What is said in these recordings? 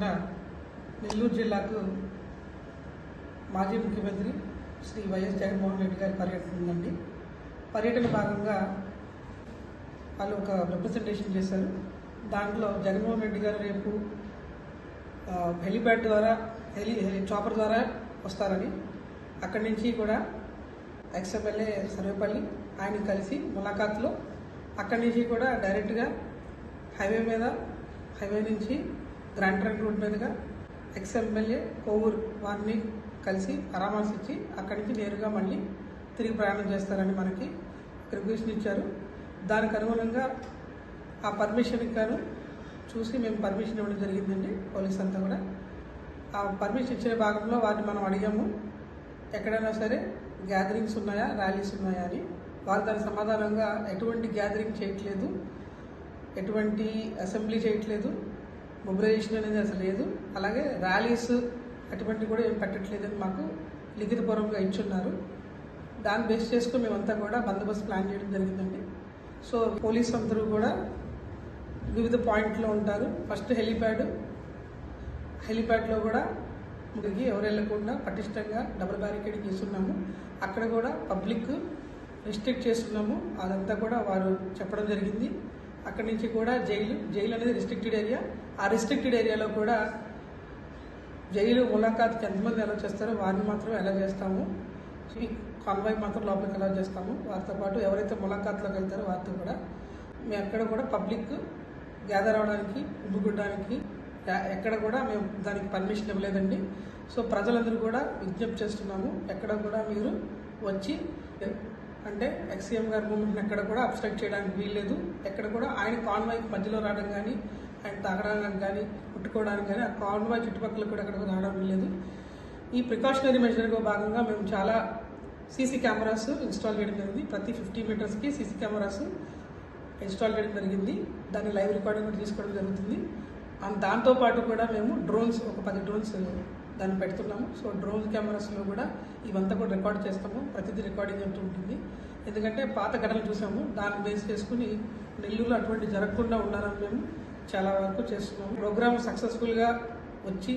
సందర్భంగా నెల్లూరు జిల్లాకు మాజీ ముఖ్యమంత్రి శ్రీ వైఎస్ జగన్మోహన్ రెడ్డి గారి పర్యటన ఉందండి. పర్యటన భాగంగా వాళ్ళు ఒక రిప్రజెంటేషన్ చేశారు. దాంట్లో జగన్మోహన్ రెడ్డి గారు రేపు హెలిప్యాడ్ ద్వారా హెలి చాపర్ ద్వారా వస్తారని. అక్కడి నుంచి కూడా ఎక్స్ఎమ్మెల్యే సర్వేపల్లి ఆయన కలిసి ములాఖాత్లో అక్కడి నుంచి కూడా డైరెక్ట్గా హైవే మీద హైవే నుంచి గ్రాండ్ ట్రంక్ రోడ్ మీదుగా ఎక్స్ఎమ్మెల్యే కోవూరు వారిని కలిసి పరామర్శించి అక్కడి నుంచి నేరుగా మళ్ళీ తిరిగి ప్రయాణం చేస్తారని మనకి రిక్వెస్ట్ ఇచ్చారు. దానికి అనుగుణంగా ఆ పర్మిషన్కి గాను చూసి మేము పర్మిషన్ ఇవ్వడం జరిగిందండి. పోలీస్ అంతా కూడా. ఆ పర్మిషన్ ఇచ్చే భాగంలో వారిని మనం అడిగాము. ఎక్కడైనా సరే గ్యాదరింగ్స్ ఉన్నాయా? ర్యాలీస్ ఉన్నాయా అని. వారు దాని సమాధానంగా ఎటువంటి గ్యాదరింగ్ చేయట్లేదు. ఎటువంటి అసెంబ్లీ చేయట్లేదు. మొబిలైజేషన్ అనేది అసలు లేదు. అలాగే ర్యాలీస్ అటువంటివి కూడా ఏం పెట్టట్లేదని మాకు లిఖితపూర్వకంగా ఇచ్చున్నారు. దాన్ని బేస్ చేసుకుని మేమంతా కూడా బందోబస్తు ప్లాన్ చేయడం జరిగిందండి. సో పోలీస్ అందరూ కూడా వివిధ పాయింట్లో ఉంటారు. ఫస్ట్ హెలిప్యాడ్ హెలిప్యాడ్లో కూడా ముగ్గురికి ఎవరు వెళ్ళకుండా పటిష్టంగా డబుల్ బ్యారికేడ్ చేస్తున్నాము. అక్కడ కూడా పబ్లిక్ రిస్ట్రిక్ట్ చేస్తున్నాము. అదంతా కూడా వారు చెప్పడం జరిగింది. అక్కడి నుంచి కూడా జైలు జైలు అనేది రిస్ట్రిక్టెడ్ ఏరియా ఆ రిస్ట్రిక్టెడ్ ఏరియాలో కూడా జైలు ములాఖాత్కి ఎంతమంది ఎలా చేస్తారో వారిని మాత్రం ఎలా చేస్తాము. కాన్వాయ్ మాత్రం లోపలికి ఎలా చేస్తాము. వారితో పాటు ఎవరైతే ములాఖాత్లోకి వెళ్తారో వారితో కూడా. మేము ఎక్కడ కూడా పబ్లిక్ గ్యాదర్ అవడానికి ఉమ్ముగుడ్డానికి ఎక్కడ కూడా మేము దానికి పర్మిషన్ ఇవ్వలేదండి. సో ప్రజలందరూ కూడా విజ్ఞప్తి చేస్తున్నాము. ఎక్కడ కూడా మీరు వచ్చి అంటే ఎక్సీఎం గారి మూమెంట్ని ఎక్కడ కూడా అబ్స్ట్రక్ట్ చేయడానికి వీల్లేదు. ఎక్కడ కూడా ఆయన కాన్వాయ్ మధ్యలో రావడం కానీ ఆయన తాగడానికి కానీ కుట్టుకోవడానికి కానీ ఆ కాన్వాయ్ చుట్టుపక్కల కూడా ఎక్కడ కూడా రావడం వీల్లేదు. ఈ ప్రికాషనరీ మెజర్గా భాగంగా మేము చాలా సీసీ కెమెరాస్ ఇన్స్టాల్ చేయడం జరిగింది. ప్రతి ఫిఫ్టీ మీటర్స్కి సీసీ కెమెరాస్ ఇన్స్టాల్ చేయడం జరిగింది. దాన్ని లైవ్ రికార్డింగ్ కూడా తీసుకోవడం జరుగుతుంది. అండ్ దాంతోపాటు కూడా మేము డ్రోన్స్ ఒక పది డ్రోన్స్ దాన్ని పెడుతున్నాము. సో డ్రోన్ కెమెరాస్లో కూడా ఇవంతా కూడా రికార్డ్ చేస్తాము. ప్రతిదీ రికార్డింగ్ అంటూ ఉంటుంది. ఎందుకంటే పాత ఘటనలు చూసాము. దాన్ని బేస్ చేసుకుని నెల్లూరులో అటువంటి జరగకుండా ఉండాలని మేము చాలా వరకు చేస్తున్నాము. ప్రోగ్రామ్ సక్సెస్ఫుల్గా వచ్చి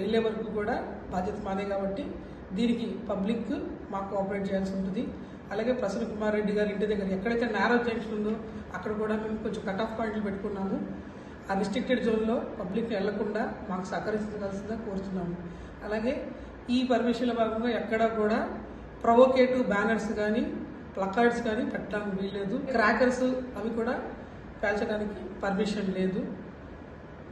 వెళ్ళే వరకు కూడా బాధ్యత మాదే కాబట్టి దీనికి పబ్లిక్ మాకు కోఆపరేట్ చేయాల్సి ఉంటుంది. అలాగే ప్రసన్న కుమార్ రెడ్డి గారి ఇంటి దగ్గర ఎక్కడైతే నేరో జంక్షన్ ఉందో అక్కడ కూడా మేము కొంచెం కట్ ఆఫ్ పాయింట్లు పెట్టుకున్నాము. ఆ రిస్ట్రిక్టెడ్ జోన్లో పబ్లిక్ వెళ్ళకుండా మాకు సహకరించవలసిందిగా కోరుతున్నాము అలాగే ఈ పర్మిషన్ల భాగంగా ఎక్కడ కూడా ప్రొవోకేటివ్ బ్యానర్స్ కానీ ప్లకార్డ్స్ కానీ పెట్టడానికి వీల్లేదు. క్రాకర్స్ అవి కూడా పేల్చడానికి పర్మిషన్ లేదు.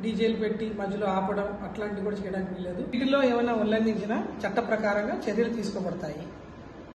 డీజేలు పెట్టి మధ్యలో ఆపడం అట్లాంటివి కూడా చేయడానికి వీల్లేదు. వీటిలో ఏమైనా ఉల్లంఘించినా చట్ట ప్రకారంగా చర్యలు తీసుకోబడతాయి.